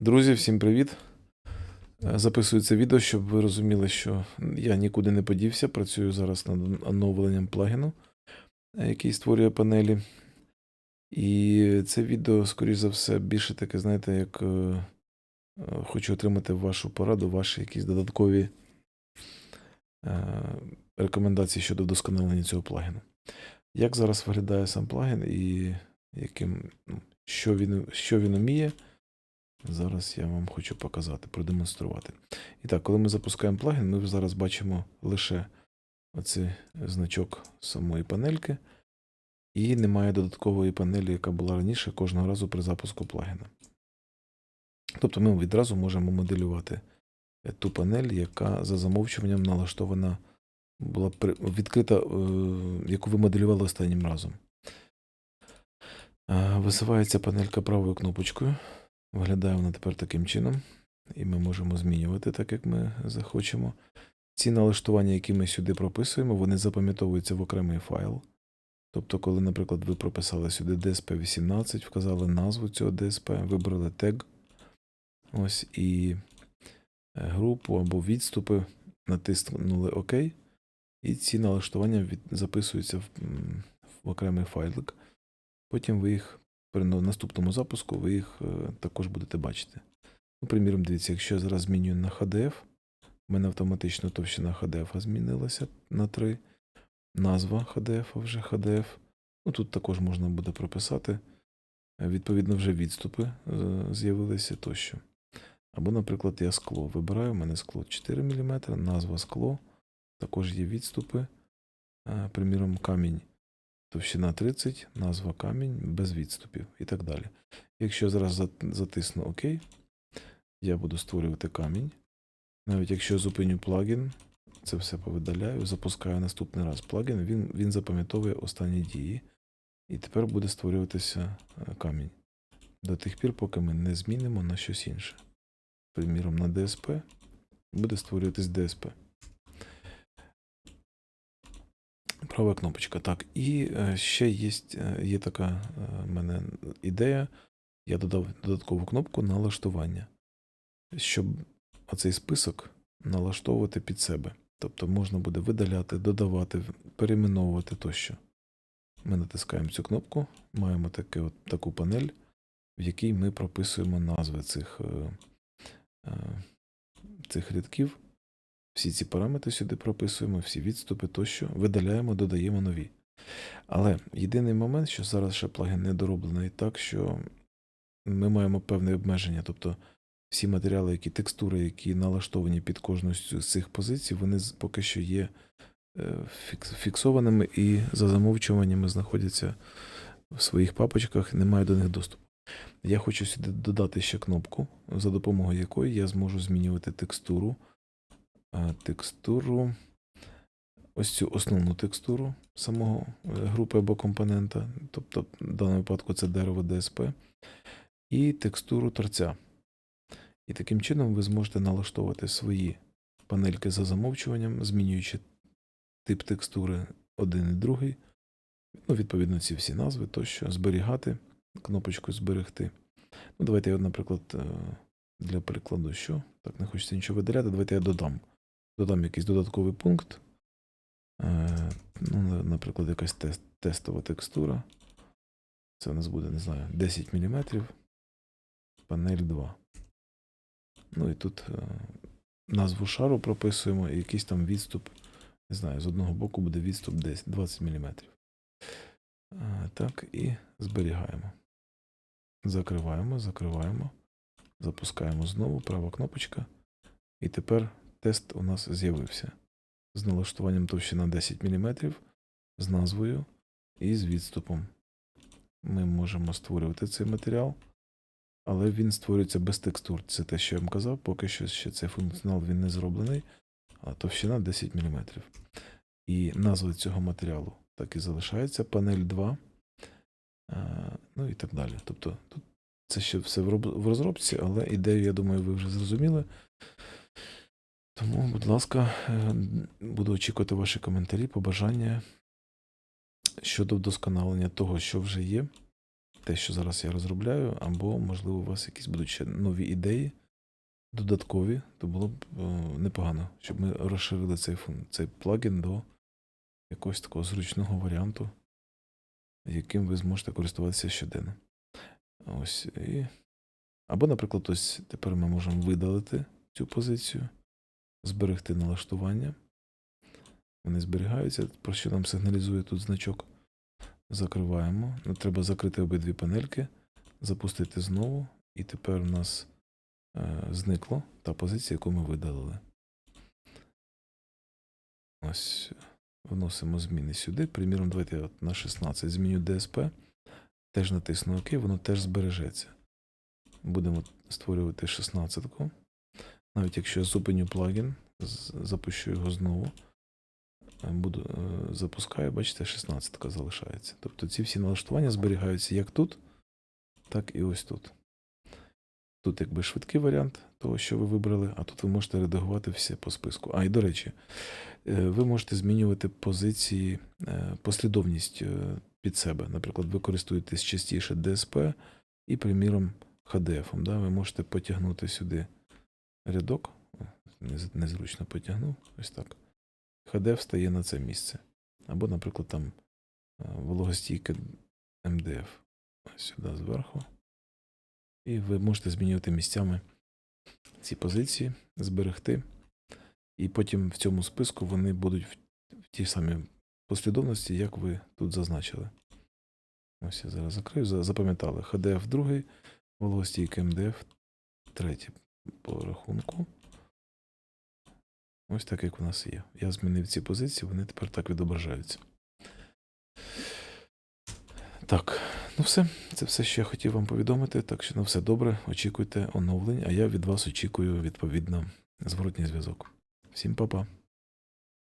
Друзі, всім привіт! Е, Записую це відео, щоб ви розуміли, що я нікуди не подівся. Працюю зараз над оновленням плагіну, е, який створює панелі. І це відео, скоріш за все, більше таке, знаєте, як е, хочу отримати вашу пораду, ваші якісь додаткові рекомендації щодо вдосконалення цього плагіну. Як зараз виглядає сам плагін і яким, ну, що, він, що він вміє, зараз я вам хочу показати, продемонструвати. І так, коли ми запускаємо плагін, ми зараз бачимо лише оцей значок самої панельки, і немає додаткової панелі, яка була раніше кожного разу при запуску плагіна. Тобто ми відразу можемо моделювати е, ту панель, яка за замовчуванням налаштована була відкрита, е, яку ви моделювали останнім разом. Е, Висувається панелька правою кнопочкою. Виглядає вона тепер таким чином, і ми можемо змінювати так, як ми захочемо. Ці налаштування, які ми сюди прописуємо, вони запам'ятовуються в окремий файл. Тобто, коли, наприклад, ви прописали сюди DSP18, вказали назву цього DSP, вибрали тег, ось і е, групу або відступи, натиснули ОК, і ці налаштування від... записуються в, в окремий файлик. Потім ви їх при наступному запуску ви їх е, також будете бачити. Ну, приміром, дивіться, якщо я зараз змінюю на HDF, в мене автоматично товщина HDF змінилася на 3. Назва HDF вже HDF. Ну, тут також можна буде прописати. Е, Відповідно, вже відступи е, з'явилися тощо. Або, наприклад, я скло вибираю, у мене скло 4 мм, назва скло, також є відступи. Приміром, камінь товщина 30, назва камінь без відступів і так далі. Якщо зараз затисну ОК, я буду створювати камінь. Навіть якщо я зупиню плагін, це все повидаляю, запускаю наступний раз плагін, він, він запам'ятовує останні дії. І тепер буде створюватися е, камінь. До тих пір, поки ми не змінимо на щось інше. Приміром, на DSP буде створюватись DSP. Права кнопочка. Так, і е, ще є, є така е, в мене ідея. Я додав додаткову кнопку налаштування, щоб оцей список налаштовувати під себе. Тобто можна буде видаляти, додавати, перейменовувати тощо. Ми натискаємо цю кнопку, маємо таке, от, таку панель, в якій ми прописуємо назви цих, е, е, цих рядків. Всі ці параметри сюди прописуємо, всі відступи тощо, видаляємо, додаємо нові. Але єдиний момент, що зараз ще плагін не дороблений так, що ми маємо певне обмеження. Тобто всі матеріали, які текстури, які налаштовані під кожну з цих позицій, вони поки що є е, фіксованими і за замовчуваннями знаходяться в своїх папочках, немає до них доступу. Я хочу сюди додати ще кнопку, за допомогою якої я зможу змінювати текстуру. А, Текстуру, ось цю основну текстуру самого е, групи або компонента, тобто в даному випадку це дерево DSP, і текстуру торця. І таким чином ви зможете налаштовувати свої панельки за замовчуванням, змінюючи тип текстури один і другий. Ну, відповідно, ці всі назви тощо, зберігати, кнопочку зберегти. Ну, давайте я, наприклад, е, для прикладу, що? Так, не хочеться нічого видаляти, давайте я додам. Додам якийсь додатковий пункт. Е, Ну, наприклад, якась тест, тестова текстура. Це у нас буде, не знаю, 10 мм. Панель 2. Ну і тут е, назву шару прописуємо і якийсь там відступ. Не знаю, з одного боку буде відступ десь 20 мм. Так, і зберігаємо. Закриваємо, закриваємо. Запускаємо знову, права кнопочка. І тепер тест у нас з'явився. З налаштуванням товщина 10 мм, з назвою і з відступом. Ми можемо створювати цей матеріал, але він створюється без текстур. Це те, що я вам казав, поки що ще цей функціонал він не зроблений, а товщина 10 мм. І назва цього матеріалу так і залишається. Панель 2. е, Ну і так далі. Тобто тут це ще все в розробці, але ідею, я думаю, ви вже зрозуміли. Тому, будь ласка, е, буду очікувати ваші коментарі, побажання щодо вдосконалення того, що вже є, те, що зараз я розробляю, або, можливо, у вас якісь будуть ще нові ідеї, додаткові, то було б е, непогано, щоб ми розширили цей, цей плагін до якогось такого зручного варіанту, яким ви зможете користуватися щоденно. Ось і. Або, наприклад, ось тепер ми можемо видалити цю позицію, зберегти налаштування. Вони зберігаються, про що нам сигналізує тут значок. Закриваємо. Треба закрити обидві панельки, запустити знову, і тепер у нас е, зникла та позиція, яку ми видалили. Ось вносимо зміни сюди. Приміром, давайте от на 16 зміню DSP. Теж натисну ОК, воно теж збережеться. Будемо створювати 16-ку. Навіть якщо я зупиню плагін, запущу його знову. е, Буду, е, запускаю, бачите, 16 залишається. Тобто ці всі налаштування зберігаються як тут, так і ось тут. Тут якби швидкий варіант того, що ви вибрали, а тут ви можете редагувати все по списку. А, і до речі, е, ви можете змінювати позиції, послідовність під себе. Наприклад, ви користуєтесь частіше DSP і, приміром, HDF. Да? Ви можете потягнути сюди рядок. Незручно потягнув. Ось так. HDF стає на це місце. Або, наприклад, там е, вологостійке MDF. Ось Сюди зверху. І ви можете змінювати місцями ці позиції, зберегти. І потім в цьому списку вони будуть в, тій самій послідовності, як ви тут зазначили. Ось я зараз закрию. Запам'ятали. HDF другий, вологостійке МДФ третій по рахунку. Ось так, як у нас є. Я змінив ці позиції, вони тепер так відображаються. Так, ну все. Це все, що я хотів вам повідомити. Так що на все добре. Очікуйте оновлень, а я від вас очікую відповідно зворотній зв'язок. Всім па-па.